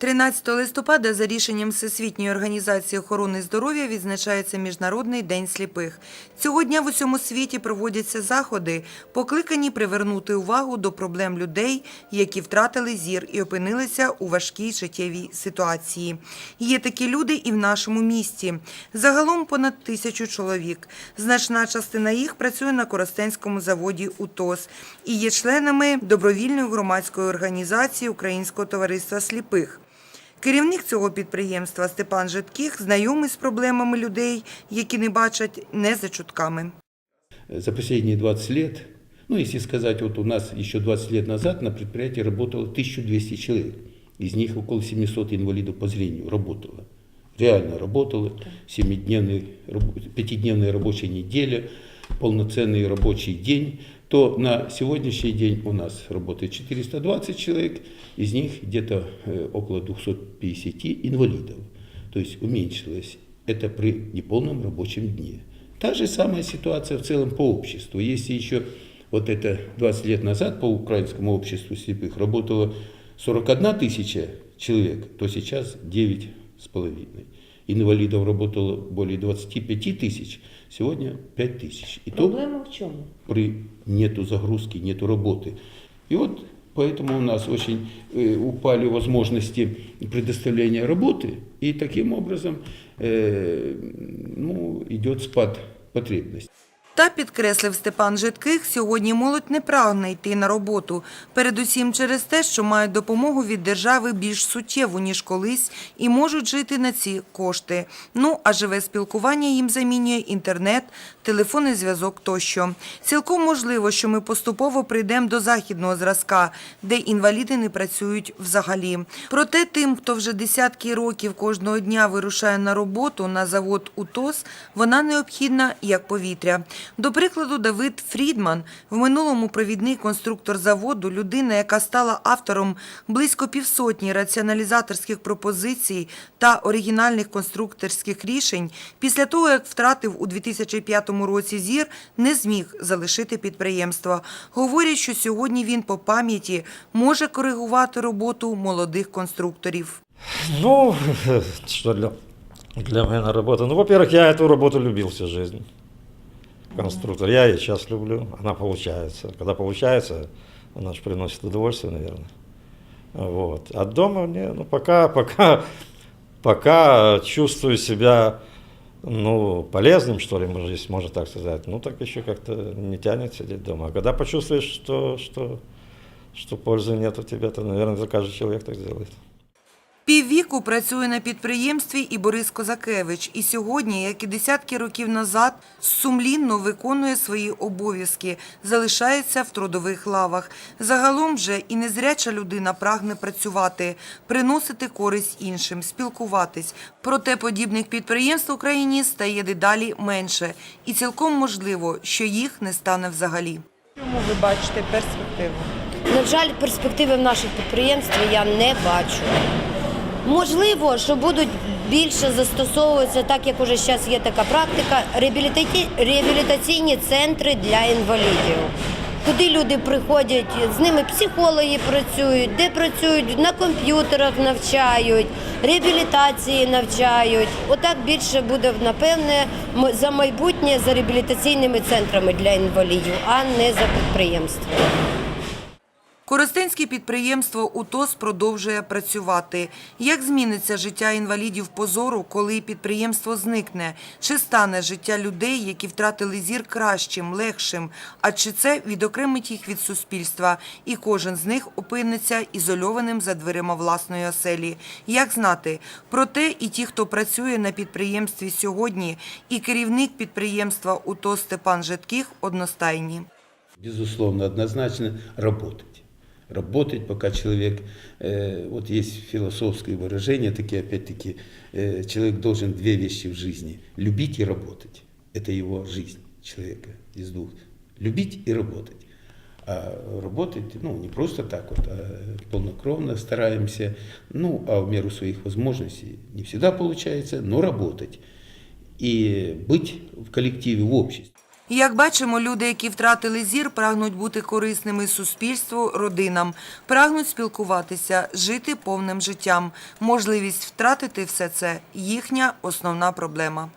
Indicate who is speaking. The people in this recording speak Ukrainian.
Speaker 1: 13 листопада за рішенням Всесвітньої організації охорони здоров'я відзначається Міжнародний день сліпих. Цього дня в усьому світі проводяться заходи, покликані привернути увагу до проблем людей, які втратили зір і опинилися у важкій життєвій ситуації. Є такі люди і в нашому місті. Загалом понад тисячу чоловік. Значна частина їх працює на Коростенському заводі УТОС і є членами добровільної громадської організації Українського товариства сліпих. Керівник цього підприємства Степан Житких знайомий з проблемами людей, які не бачать не за чутками.
Speaker 2: за последние 20 лет, ну, если сказать, вот у нас еще 20 лет назад на предприятии работало 1200 человек. Из них около 700 инвалидов по зрению работало. Реально работало. Семидневный, раб- пятидневная рабочая неделя, полноценный рабочий день То на сегодняшний день у нас работает 420 человек, из них где-то э, около 250 инвалидов. То есть уменьшилось это при неполном рабочем дне. Та же самая ситуация в целом по обществу. Если еще вот это 20 лет назад по украинскому обществу слепых работало 41 тысяча человек, то сейчас 9 с половиной. Инвалидов работало более 25 тысяч, сегодня 5 тысяч. И то
Speaker 3: Проблема в чому?
Speaker 2: при нету загрузки, нету работы. И вот поэтому у нас очень э, упали возможности предоставления работы, и таким образом э, ну, идет спад потребностей.
Speaker 1: Та підкреслив Степан Житких, сьогодні молодь не прагне йти на роботу, передусім через те, що мають допомогу від держави більш суттєву, ніж колись, і можуть жити на ці кошти. Ну, а живе спілкування їм замінює інтернет, телефонний зв'язок тощо. Цілком можливо, що ми поступово прийдемо до західного зразка, де інваліди не працюють взагалі. Проте тим, хто вже десятки років кожного дня вирушає на роботу на завод УТОС, вона необхідна як повітря. До прикладу, Давид Фрідман, в минулому провідний конструктор заводу, людина, яка стала автором близько півсотні раціоналізаторських пропозицій та оригінальних конструкторських рішень, після того, як втратив у 2005 році зір, не зміг залишити підприємство. Говорять, що сьогодні він по пам'яті може коригувати роботу молодих конструкторів.
Speaker 4: Ну, что для, для меня работа? Ну, во-первых, я эту работу любил всю жизнь. Конструктор. Я и сейчас люблю. Она получается. Когда получается, она же приносит удовольствие, наверное. Вот. А дома мне, ну, пока, пока, пока чувствую себя, ну, полезным, что ли, можно, если можно так сказать, ну, так еще как-то не тянет сидеть дома. А когда почувствуешь, что, что, что пользы нет у тебя, то, наверное, каждый человек так сделает.
Speaker 1: Піввіку працює на підприємстві і Борис Козакевич. І сьогодні, як і десятки років назад, сумлінно виконує свої обов'язки, залишається в трудових лавах. Загалом же і незряча людина прагне працювати, приносити користь іншим, спілкуватись. Проте подібних підприємств в Україні стає дедалі менше. І цілком можливо, що їх не стане взагалі.
Speaker 3: Чому ви бачите перспективу?
Speaker 5: На жаль, перспективи в наших підприємстві я не бачу. Можливо, що будуть більше застосовуватися, так як уже зараз є така практика, реабілітаційні центри для інвалідів. Куди люди приходять, з ними психологи працюють, де працюють, на комп'ютерах навчають, реабілітації навчають. Отак більше буде, напевне, за майбутнє за реабілітаційними центрами для інвалідів, а не за підприємствами.
Speaker 1: Коростенське підприємство УТОС продовжує працювати. Як зміниться життя інвалідів позору, коли підприємство зникне? Чи стане життя людей, які втратили зір кращим, легшим? А чи це відокремить їх від суспільства, і кожен з них опиниться ізольованим за дверима власної оселі? Як знати? Проте і ті, хто працює на підприємстві сьогодні, і керівник підприємства УТОС Степан Житких одностайні.
Speaker 2: Безусловно, однозначно работать Работать, пока человек, э, вот есть философское выражение, такие опять-таки, э, человек должен две вещи в жизни. Любить и работать. Это его жизнь человека из двух. Любить и работать. А работать, ну, не просто так вот, а полнокровно стараемся, ну, а в меру своих возможностей не всегда получается, но работать. И быть в коллективе, в обществе.
Speaker 1: Як бачимо, люди, які втратили зір, прагнуть бути корисними суспільству, родинам, прагнуть спілкуватися, жити повним життям. Можливість втратити все це – їхня основна проблема.